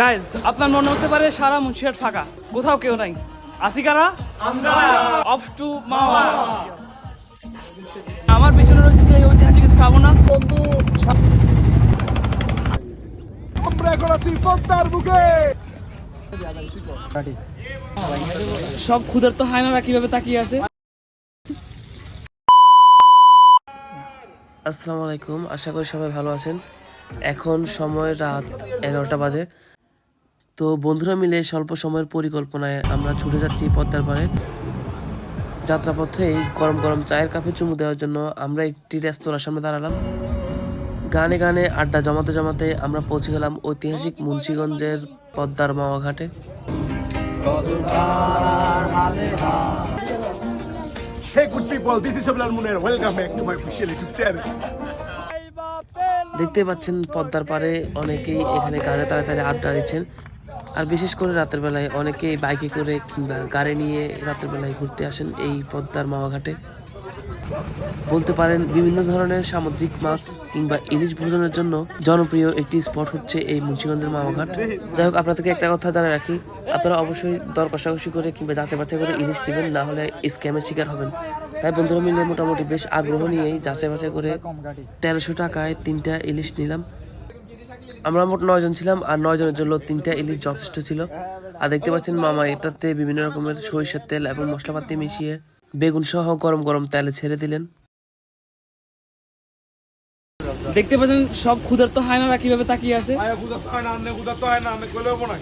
Guys আপনার মনে হতে পারে সারা মুন্সিহাট ফাঁকা কোথাও কেউ নাই। আসি কারা? অফ টু মামা। আমার পিছনে রয়েছে সেই ঐতিহাসিক স্থাপনা। আমরা এখন আছি পদ্মার বুকে। সব ক্ষুধার্ত হায়নারা কীভাবে তাকিয়ে আছে? আসসালামু আলাইকুম আশা করি সবাই ভালো আছেন। এখন সময় রাত এগারোটা বাজে। তো বন্ধুরা মিলে স্বল্প সময়ের পরিকল্পনায় আমরা ছুটে যাচ্ছি পদ্মার পাড়ে। যাত্রাপথেই গরম গরম চায়ের কাপে চুমু দেওয়ার জন্য আমরা একটি রেস্তোরাঁর সামনে দাঁড়ালাম। গানে গানে আড্ডা জমাতে জমাতে আমরা পৌঁছে গেলাম ঐতিহাসিক মুন্সীগঞ্জের পদ্মার মাওয়া ঘাটে. দেখতে পাচ্ছেন পদ্মার পাড়ে অনেকেই এখানে গানে তাড়াতাড়ি আড্ডা দিচ্ছেন। আর বিশেষ করে রাতের বেলায় অনেকেই বাইকে করে কিংবা গাড়ি নিয়ে রাতের বেলায় ঘুরতে আসেন এই পদ্মার মামাঘাটে বলতে পারেন বিভিন্ন ধরনের সামুদ্রিক মাছ কিংবা ইলিশ ভোজনের জন্য জনপ্রিয় একটি স্পট হচ্ছে এই মুন্সিগঞ্জের মামাঘাট যাই হোক, আপনাদেরকে একটা কথা জানা রাখি, আপনারা অবশ্যই দর কষাকষি করে কিংবা যাচাই বাছাই করে ইলিশ নেবেন, না হলে স্ক্যামের শিকার হবেন। তাই বন্ধুরা মিলে মোটামুটি বেশ আগ্রহ নিয়েই যাচাই বাছাই করে তেরোশো টাকায় তিনটা ইলিশ নিলাম। আমরা মোট নয়জন ছিলাম আর নয়জনের জন্য তিনটা ইলিশ যথেষ্ট ছিল। আর দেখতে পাচ্ছেন মামা এটাতে বিভিন্ন রকমের সরিষার তেল এবং মশলাপাতি মিশিয়ে বেগুন সহ গরম গরম তেলে ছেড়ে দিলেন। দেখতে পাচ্ছেন সব ক্ষুধার্ত কীভাবে তাকিয়ে আছে? হয় না, আন্নে গুদা তো হয় না, আন্নে কইলেও হব না।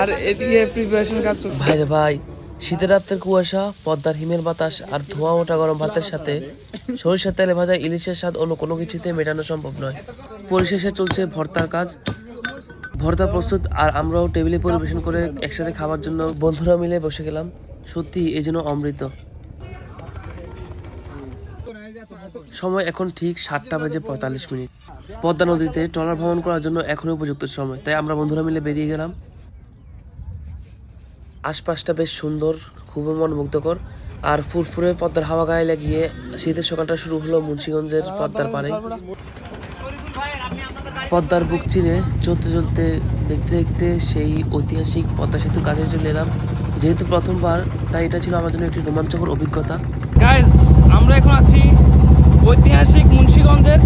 আর এদিকে প্রিপারেশন কাজ ভাইরে ভাই শীতের রাতের কুয়াশা, পদ্মার হিমের বাতাস আর ধোঁয়া ওঠা গরম ভাতের সাথে সরিষার তেলে ভাজা ইলিশের স্বাদ অন্য কোনো কিছুতে মেটানো সম্ভব নয়। পরিশেষে চলছে ভর্তার কাজ। ভর্তা প্রস্তুত আর আমরাও টেবিলে পরিবেশন করে একসাথে খাবার জন্য বন্ধুরা মিলে বসে গেলাম। সত্যি এই জন্য অমৃত। সময় এখন ঠিক সাতটা বাজে পঁয়তাল্লিশ মিনিট। পদ্মা নদীতে ট্রলার ভ্রমণ করার জন্য এখনই উপযুক্ত সময়, তাই আমরা বন্ধুরা মিলে বেরিয়ে গেলাম। আশপাশটা বেশ সুন্দর, খুবই মনোমুগ্ধকর। আর ফুরফুরে পদ্মার হাওয়া গায়ে লাগিয়ে শীতের সকালটা শুরু হলো মুন্সিগঞ্জের পদ্মার পাড়ে। পদ্মার বুক চিরে চলতে চলতে দেখতে দেখতে সেই ঐতিহাসিক পদ্মা সেতুর কাছে চলে এলাম। যেহেতু প্রথমবার, তাই এটা ছিল আমার জন্য একটি রোমাঞ্চকর অভিজ্ঞতা। গাইজ আমরা এখন আছি ঐতিহাসিক মুন্সিগঞ্জের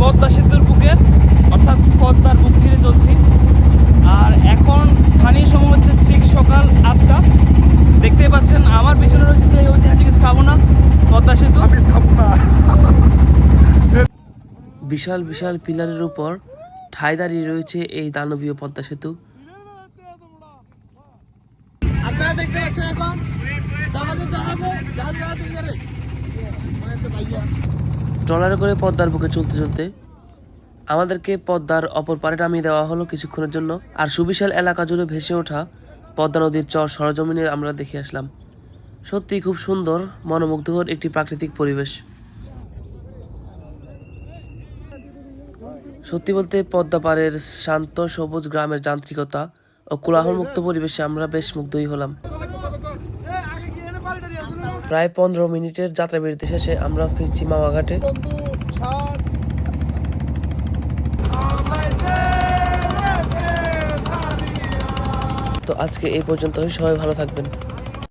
পদ্মা সেতুর বুকে, অর্থাৎ পদ্মার বুক ছিঁড়ে চলছি আর এখন স্থানীয় সময় হচ্ছে ঠিক সকাল আটটা দেখতেই পাচ্ছেন আমার পিছনে রয়েছে সেই ঐতিহাসিক স্থাপনা পদ্মা সেতু। আমি স্থাপনা। বিশাল বিশাল পিলারের উপর ঠায় দাঁড়িয়ে রয়েছে এই দানবীয় পদ্মা সেতু। আপনারা দেখতে পাচ্ছেন এখন জাহাজে জাহাজে জাহাজে জাহাজে জাহাজে ট্রলারে করে পদ্মার বুকে চলতে চলতে আমাদেরকে পদ্মার অপর পারে নামিয়ে দেওয়া হলো কিছুক্ষণের জন্য। আর সুবিশাল এলাকা জুড়ে ভেসে ওঠা পদ্মা নদীর চর সরজমিনে আমরা দেখে আসলাম। সত্যি খুব সুন্দর, মনোমুগ্ধকর একটি প্রাকৃতিক পরিবেশ। সত্যি বলতে পদ্মা পাড়ের শান্ত সবুজ গ্রামের যান্ত্রিকতা ও কোলাহলমুক্ত পরিবেশে আমরা বেশ মুগ্ধই হলাম। প্রায় পনেরো মিনিটের যাত্রা বিরতি শেষে আমরা ফিরছি মামাঘাটে। তো আজকে এই পর্যন্তই, সবাই ভালো থাকবেন।